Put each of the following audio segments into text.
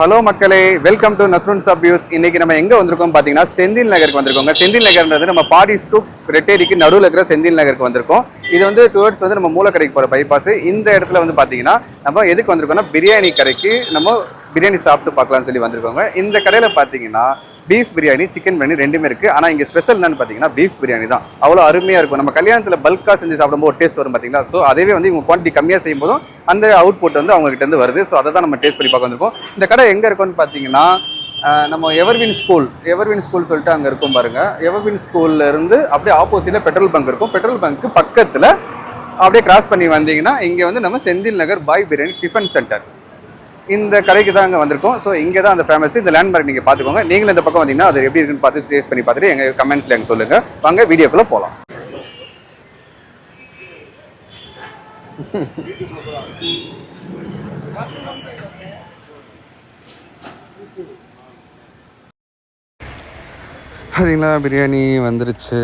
Hello மக்களே welcome to Nasrun sub views. இன்னைக்கு நம்ம எங்க வந்திருக்கோம் பாத்தீங்கன்னா செந்தில் நகருக்கு வந்திருக்கோங்க. செந்தில் நகர்ன்றது நம்ம பாடிஸ் டு ரெட்டேரிக்கு நடுவில் இருக்கிற செந்தில் நகருக்கு வந்திருக்கோம். இது வந்து டுவர்ட்ஸ் வந்து நம்ம மூலக்கடைக்கு போற பைபாஸ் இந்த இடத்துல வந்து பாத்தீங்கன்னா நம்ம எதுக்கு வந்திருக்கோம்னா பிரியாணி கடைக்கு நம்ம பிரியாணி சாப்பிட்டு பார்க்கலாம்னு சொல்லி வந்திருக்கோங்க. இந்த கடையில் பார்த்தீங்கன்னா பீஃப் பிரியாணி சிக்கன் பிரியாணி ரெண்டுமே இருக்குது ஆனால் இங்கே ஸ்பெஷல் என்னன்னு பார்த்தீங்கன்னா பீஃப் பிரியாணி தான். அவ்வளோ அருமையாக இருக்கும். நம்ம கல்யாணத்தில் பல்காக செஞ்சு சாப்பிடும்போது டேஸ்ட் வரும் பார்த்தீங்களா ஸோ அதே வந்து இவங்க குவான்டிட்டி கம்மியாக செய்யும் போதும் அந்த அவுட்புட் வந்து அவங்ககிட்ட இருந்து வருது. ஸோ அதை தான் நம்ம டேஸ்ட் பண்ணி பார்க்க வந்திருக்கோம். இந்த கடை எங்கே இருக்கும்னு பார்த்தீங்கன்னா நம்ம எவர்வின் ஸ்கூல் எவர்வின் ஸ்கூல் சொல்லிட்டு அங்கே இருக்கும் பாருங்கள் எவர்வின் ஸ்கூல்லேருந்து அப்படியே ஆப்போசிட்டில் பெட்ரோல் பங்க் இருக்கும். பெட்ரோல் பங்க்கு பக்கத்தில் அப்படியே கிராஸ் பண்ணி வந்தீங்கன்னா இங்கே வந்து நம்ம செந்தில் நகர் பாய் பிரியாணி டிஃபன் சென்டர் இந்த கடைக்கு தான் அங்கே வந்திருக்கோம். ஸோ இங்கே தான் அந்த ஃபேமஸ் இந்த லேண்ட்மார்க் நீங்கள் பார்த்துக்கோங்க. நீங்களும் இந்த பக்கம் வந்தீங்கன்னா அது எப்படி இருக்குன்னு பார்த்து டேஸ்ட் பண்ணி பார்த்துட்டு எங்கள் கமெண்ட்ஸில் எனக்கு சொல்லுங்கள் வாங்க வீடியோக்குள்ளே போகலாம் பார்த்தீங்களா பிரியாணி வந்துருச்சு.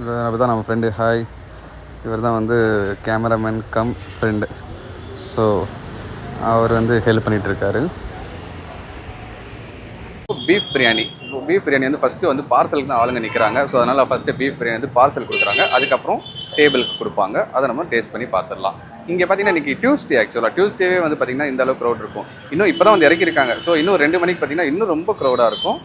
இவர் தான் நம்ம ஃப்ரெண்டு ஹாய் இவர் தான் வந்து கேமராமேன் கம் ஃப்ரெண்டு ஸோ அவர் வந்து ஹெல்ப் பண்ணிகிட்ருக்காரு பீஃப் பிரியாணி பீஃப் பிரியாணி வந்து ஃபஸ்ட்டு வந்து பார்சலுக்கு தான் ஆளுங்க நிற்கிறாங்க ஸோ அதனால் ஃபஸ்ட்டு பீஃப் பிரியாணி வந்து பார்சல் கொடுக்குறாங்க. அதுக்கப்புறம் டேபிளுக்கு கொடுப்பாங்க. அதை நம்ம டேஸ்ட் பண்ணி பார்த்துடலாம். இங்கே பார்த்தீங்கன்னா இன்றைக்கி டியூஸ்டே ஆக்சுவலாக டியூஸ்டேவே வந்து பார்த்தீங்கன்னா இந்த அளவுக்கு க்ரௌட் இருக்கும். இன்னும் இப்போ தான் வந்து இறக்கியிருக்காங்க. ஸோ இன்னும் ரெண்டு மணிக்கு பார்த்தீங்கன்னா இன்னும் ரொம்ப க்ரௌடாக இருக்கும்.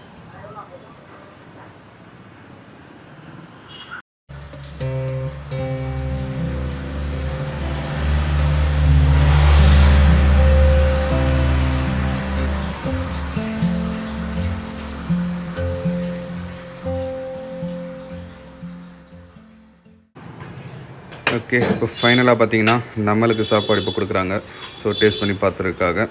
ஓகே இப்போ ஃபைனலாக பார்த்தீங்கன்னா நம்மளுக்கு சாப்பாடு இப்போ கொடுக்குறாங்க. ஸோ டேஸ்ட் பண்ணி பார்த்துருக்காங்க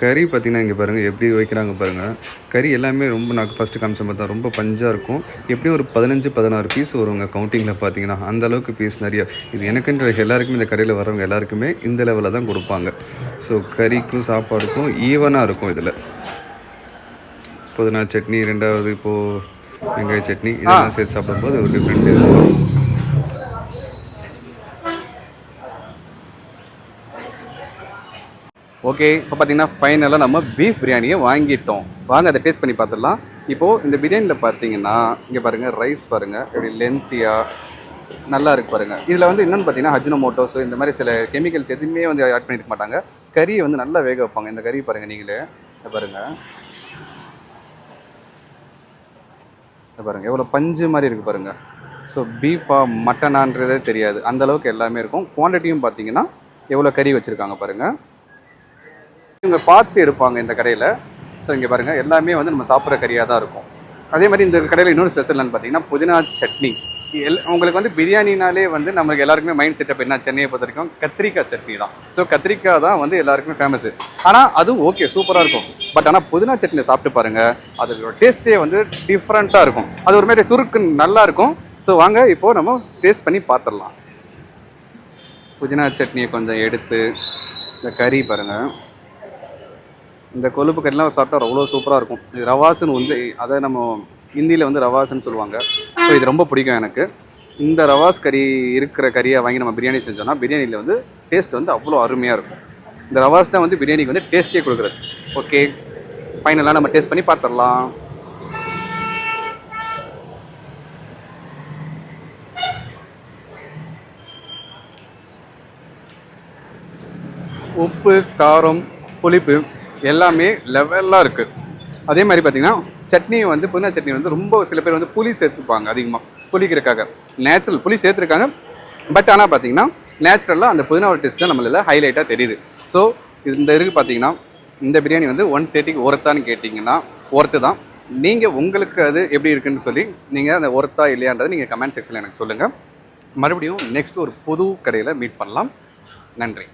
கறி பார்த்தீங்கன்னா இங்கே பாருங்கள் எப்படி வைக்கிறாங்க பாருங்கள் கறி எல்லாமே ரொம்ப நான் ஃபஸ்ட்டு காமிச்ச பார்த்தா ரொம்ப பஞ்சாக இருக்கும். எப்படியும் ஒரு பதினஞ்சு பதினாறு பீஸ் வருவாங்க கவுண்டிங்கில் பார்த்தீங்கன்னா அந்த அளவுக்கு பீஸ் நிறைய. இது எனக்குன்ற எல்லாருக்குமே இந்த கடையில் வரவங்க எல்லாருக்குமே இந்த லெவலில் தான் கொடுப்பாங்க. ஸோ கறிக்கும் சாப்பாடுக்கும் ஈவனாக இருக்கும் இதில். புதினா சட்னி ரெண்டாவது இப்போது வெங்காய சட்னி இதெல்லாம் சேர்த்து சாப்பிடும்போது ஒரு டிஃப்ரெண்ட் டேஸ்ட் வரும். ஓகே இப்போ பார்த்தீங்கன்னா ஃபைனலாக நம்ம பீஃப் பிரியாணியை வாங்கிட்டோம். வாங்க அதை டேஸ்ட் பண்ணி பார்த்துடலாம். இப்போது இந்த பிரியாணியில் பார்த்தீங்கன்னா இங்கே பாருங்கள் ரைஸ் பாருங்கள் எப்படி லென்த்தியாக நல்லா இருக்கு பாருங்க. இதில் வந்து என்னென்னு பார்த்தீங்கன்னா ஹஜ்னோமோட்டோஸ் இந்த மாதிரி சில கெமிக்கல்ஸ் எதுவுமே வந்து ஆட் பண்ணியிருக்க மாட்டாங்க. கறியை வந்து நல்லா வேக வைப்பாங்க. இந்த கறி பாருங்கள் நீங்களே. இதை பாருங்கள் இதை பாருங்க எவ்வளோ பஞ்சு மாதிரி இருக்குது பாருங்க. ஸோ பீஃபா மட்டனான்றதே தெரியாது. அந்த அளவுக்கு எல்லாமே இருக்கும். குவான்டிட்டியும் பார்த்தீங்கன்னா எவ்வளோ கறி வச்சுருக்காங்க பாருங்கள் இவங்க பார்த்து எடுப்பாங்க இந்த கடையில். ஸோ இங்கே பாருங்கள் எல்லாமே வந்து நம்ம சாப்பிட்ற கறியாக தான் இருக்கும். அதே மாதிரி இந்த கடையில் இன்னொரு ஸ்பெஷல்னு பார்த்தீங்கன்னா புதினா சட்னி. எல் உங்களுக்கு வந்து பிரியாணினாலே வந்து நமக்கு எல்லாருக்குமே மைண்ட் செட்டப் என்ன சென்னையை பொறுத்த வரைக்கும் கத்திரிக்காய் சட்னி தான். ஸோ கத்திரிக்காய் தான் வந்து எல்லாருக்குமே ஃபேமஸ் ஆனால் அதுவும் ஓகே சூப்பராக இருக்கும். பட் ஆனால் புதினா சட்னி சாப்பிட்டு பாருங்க அதோட டேஸ்ட்டே வந்து டிஃப்ரெண்ட்டாக இருக்கும். அது ஒரு மாதிரி சுருக்கு நல்லா இருக்கும். ஸோ வாங்க இப்போது நம்ம டேஸ்ட் பண்ணி பார்த்துடலாம் புதினா சட்னியை கொஞ்சம் எடுத்து இந்த கறி பாருங்கள் இந்த கொழுப்பு கறிலாம் சாப்பிட்டா அவ்வளோ சூப்பராக இருக்கும். இது ரவாசுன்னு வந்து அதை நம்ம ஹிந்தியில் வந்து ரவாசுன்னு சொல்லுவாங்க. ஸோ இது ரொம்ப பிடிக்கும் எனக்கு. இந்த ரவாஸ் கறி இருக்கிற கறியை வாங்கி நம்ம பிரியாணி செஞ்சோம்னா பிரியாணியில் வந்து டேஸ்ட் வந்து அவ்வளோ அருமையாக இருக்கும். இந்த ரவாஸ் தான் வந்து பிரியாணிக்கு வந்து டேஸ்ட்டே கொடுக்குறது. ஓகே ஃபைனலாக நம்ம டேஸ்ட் பண்ணி பார்த்துடலாம். உப்பு காரம் புளிப்பு எல்லாமே லெவலாக இருக்குது அதே மாதிரி பார்த்தீங்கன்னா சட்னி வந்து புதினா சட்னி வந்து ரொம்ப சில பேர் வந்து புளி சேர்த்துப்பாங்க அதிகமாக புளிக்கிறதுக்காக. நேச்சுரல் புளி சேர்த்துருக்காங்க. பட் ஆனால் பார்த்தீங்கன்னா நேச்சுரலாக அந்த புதினாவோட டேஸ்ட் தான் நம்மளில் ஹைலைட்டாக தெரியுது. ஸோ இந்த இருக்கு பார்த்தீங்கன்னா இந்த பிரியாணி வந்து ஒன் தேர்ட்டிக்கு ஒர்த்தான்னு கேட்டிங்கன்னா ஒர்த்து தான். நீங்கள் உங்களுக்கு அது எப்படி இருக்குன்னு சொல்லி நீங்கள் அந்த ஒர்த்தா இல்லையான்றதை நீங்கள் கமெண்ட் செக்ஷனில் எனக்கு சொல்லுங்கள் மறுபடியும் நெக்ஸ்ட் ஒரு புது கடையில் மீட் பண்ணலாம். நன்றி.